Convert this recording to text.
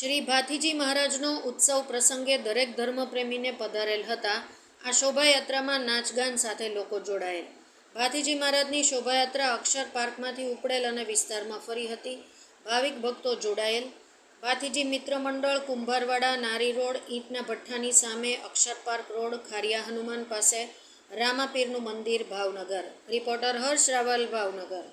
શ્રી ભાથીજી મહારાજનો ઉત્સવ પ્રસંગે દરેક ધર્મપ્રેમીને પધારેલ હતા. આ શોભાયાત્રામાં નાચગાન સાથે લોકો જોડાયેલ. ભાથીજી મહારાજની શોભાયાત્રા અક્ષર પાર્કમાંથી ઉપડેલ અને વિસ્તારમાં ફરી હતી. ભાવિક ભક્તો જોડાયેલ. ભાથીજી મિત્ર મંડળ, કુંભારવાડા, નારી રોડ, ઈંટના ભઠ્ઠાની સામે અક્ષર પાર્ક રોડ, ખારિયા હનુમાન પાસે, રામાપીરનું મંદિર, ભાવનગર. રિપોર્ટર હર્ષ રાવલ, ભાવનગર.